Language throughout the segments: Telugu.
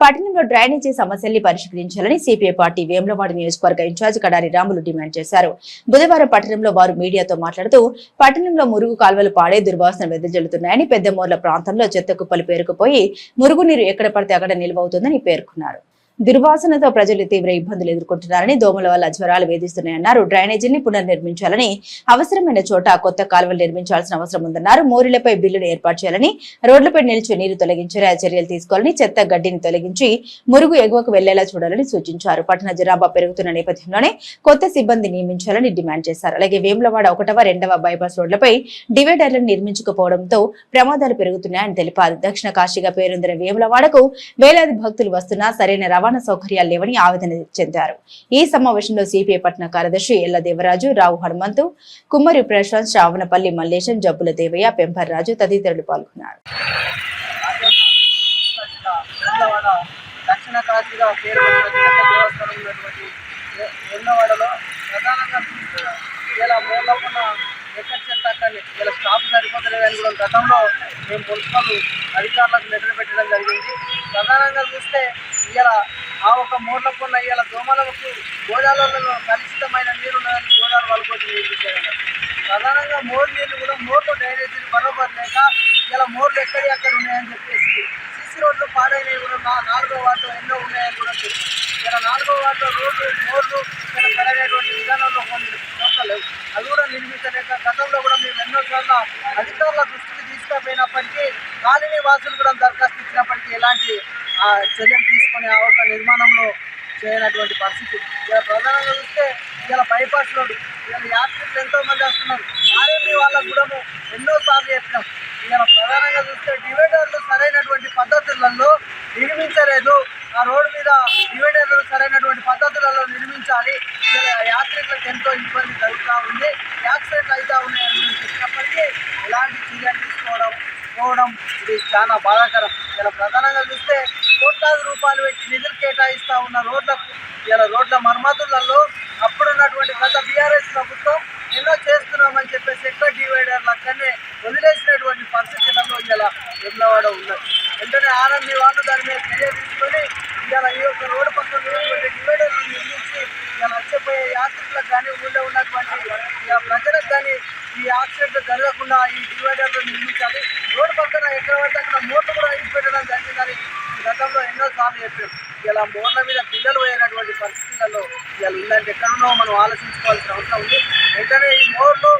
పట్టణంలో డ్రైనేజీ సమస్యల్ని పరిష్కరించాలని సిపిఐ పార్టీ వేములవాడ నియోజకవర్గ ఇన్ఛార్జ్ కడారి రాములు డిమాండ్ చేశారు. బుధవారం పట్టణంలో వారు మీడియాతో మాట్లాడుతూ పట్టణంలో మురుగు కాల్వలు పాడే దుర్వాసన వెదజల్లుతున్నాయని పెద్దమూర్ల ప్రాంతంలో చెత్త కుప్పలు పేరుకుపోయి మురుగునీరు ఎక్కడ పడితే అక్కడ నిల్వవుతుందని పేర్కొన్నారు. దుర్వాసనతో ప్రజలు తీవ్ర ఇబ్బందులు ఎదుర్కొంటున్నారని దోమల వల్ల జ్వరాలు వేధిస్తున్నాయన్నారు. డ్రైనేజీని పునర్నిర్మించాలని అవసరమైన చోట కొత్త కాలువలు నిర్మించాల్సిన అవసరం ఉందన్నారు. మోరిలపై బిల్లును ఏర్పాటు చేయాలని రోడ్లపై నిలిచే నీరు తొలగించేలా చర్యలు తీసుకోవాలని చెత్త గడ్డిని తొలగించి మురుగు ఎగువకు వెళ్ళేలా చూడాలని సూచించారు. పట్టణ జనాభా పెరుగుతున్న నేపథ్యంలోనే కొత్త సిబ్బంది నియమించాలని డిమాండ్ చేశారు. అలాగే వేములవాడ ఒకటవ రెండవ బైపాస్ రోడ్లపై డివైడర్లను నిర్మించకపోవడంతో ప్రమాదాలు పెరుగుతున్నాయని తెలిపారు. దక్షిణ కాశీగా పేరొందిన వేములవాడకు వేలాది భక్తులు వస్తున్నా సరైన రవాణా సౌకర్యాలు లేవని ఆవేదన చెందారు. ఈ సమావేశంలో సిపిఐ పట్టణ కార్యదర్శి ఎల్ల దేవరాజు రావు హనుమంతు కుమ్మరి ప్రశాంత్ శ్రావణపల్లి మల్లేశం జబ్బుల దేవయ్య పెంపర్రాజు తదితరులు పాల్గొన్నారు. దక్షిణ కాశీగా పేరు దేవస్థానం ఉన్నటువంటి ప్రధానంగా చూస్తే ఇలా మూలకున్న ఎక్కడ చెత్త అక్కడనే ఇలా స్టాప్ కూడా గతంలో మేము మున్సిపల్ అధికారులకు లెటర్ పెట్టడం జరిగింది. ప్రధానంగా చూస్తే ఇలా ఆ ఒక మూర్లకు ఉన్న ఇవాళ దోమలకు గోదావరిలో కలుషితమైన నీరు ఉన్నదని గోదావరి వాళ్ళు కూడా ప్రధానంగా మోర్ నీళ్ళు కూడా మోర్లు డ్రైనేజీలు బరోబర్ లేక ఇలా మోర్లు ఎక్కడి అక్కడ ఉన్నాయని చెప్పేసి సిసి రోడ్లు పాడైనవి కూడా నా నాలుగో వార్డులో ఎన్నో ఉన్నాయని కూడా చెప్పి ఇలా నాలుగో వార్డులో రోడ్లు మోర్లు ఇలా పెరగేటువంటి విధానంలో కొన్ని లేవు అవి కూడా నిర్మించలేక గతంలో కూడా మేము ఎన్నో చోట్ల అధికారుల దృష్టికి తీసుకుపోయినప్పటికీ కాలనీ వాసులు కూడా దరఖాస్తు ఇచ్చినప్పటికీ ఎలాంటి ఆ, చర్యలు తీసుకునే ఆ ఒక నిర్మాణంలో చేయనటువంటి పరిస్థితి. ఇలా ప్రధానంగా చూస్తే ఇలా బైపాస్ రోడ్ ఇలా యాత్రికులు ఎంతో మంది వస్తున్నారు ఆర్ఎండి వాళ్ళకు కూడా ఎన్నో సార్లు చెప్పినాం. ఇలా ప్రధానంగా చూస్తే డివైడర్లు సరైనటువంటి పద్ధతులలో నిర్మించలేదు. ఆ రోడ్డు మీద డివైడర్లు సరైనటువంటి పద్ధతులలో నిర్మించాలి. యాత్రికులకు ఎంతో ఇబ్బంది కలుగుతూ ఉంది. యాక్సిడెంట్ అవుతూ ఉన్నాయని చెప్పినప్పటికీ ఎలాంటి చర్యలు తీసుకోవడం పోవడం ఇది చాలా బాధాకరం. ఇలా ప్రధానంగా చూస్తే కోట్లాది రూపాయలు పెట్టి నిధులు కేటాయిస్తూ ఉన్న రోడ్లకు ఇలా రోడ్ల మరమ్మతులలో అప్పుడున్నటువంటి గత బీఆర్ఎస్ ప్రభుత్వం ఎన్నో చేస్తున్నామని చెప్పేసి సెక్టర్ డివైడర్లు అక్కడనే వదిలేసినటువంటి పరిస్థితులలో ఇలా ఎన్నవాడ ఉన్నది. వెంటనే ఆనంది వాళ్ళు దాని మీద చర్య తీసుకొని ఇలా ఈ యొక్క రోడ్డు పక్కన ఉన్నటువంటి డివైడర్లు నిర్మించి ఇలా నచ్చపోయే కానీ ఊళ్ళో ఉన్నటువంటి ప్రజలకు కానీ ఈ యాక్సిడెంట్ జరగకుండా ఈ డివైడర్లు నిర్మించాలి. రోడ్డు పక్కన ఎక్కడ పడితే అక్కడ మోటార్ కూడా ఇంటి పెట్టడం జరిగిందని గతంలో ఎన్నో సార్లు చెప్పారు. ఇలా మోర్ల మీద పిల్లలు పోయినటువంటి పరిస్థితులలో ఇలా ఇలాంటి ఎక్కడో మనం ఆలోచించుకోవాల్సిన అవసరం ఉంది. వెంటనే ఈ మోర్లు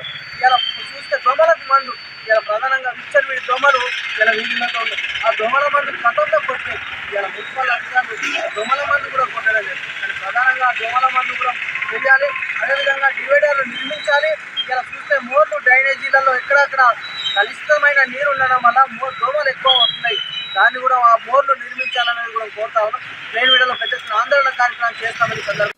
ఇలా చూస్తే దొంగలకు మందు ఇలా ప్రధానంగా విచ్చని వీడి దొమ్మలు ఇలా వీధిలో ఉన్నాయి. ఆ దొమ్మల మందు గతంలో కొట్టి ఇలా మున్సిపల్ అధికారులు ఆ దొమ్మల మందు కూడా కొట్టడం లేదు. కానీ ప్రధానంగా ఆ దొమ్మల మందు కూడా తెలియాలి అదేవిధంగా డివైడర్లు నిర్మించాలి. ఇలా చూస్తే మోర్లు డ్రైనేజీలలో ఎక్కడక్కడ కలుషితమైన నీరు ఉండడం వల్ల మో దోమలు ఎక్కువ వస్తున్నాయి. దాన్ని కూడా ఆ మోర్లు నిర్మించాలనేది కూడా కోరుతా ఉన్నాం. నేను వీడియోలో పెద్ద ఆందోళన కార్యక్రమం చేస్తామని సందర్భంగా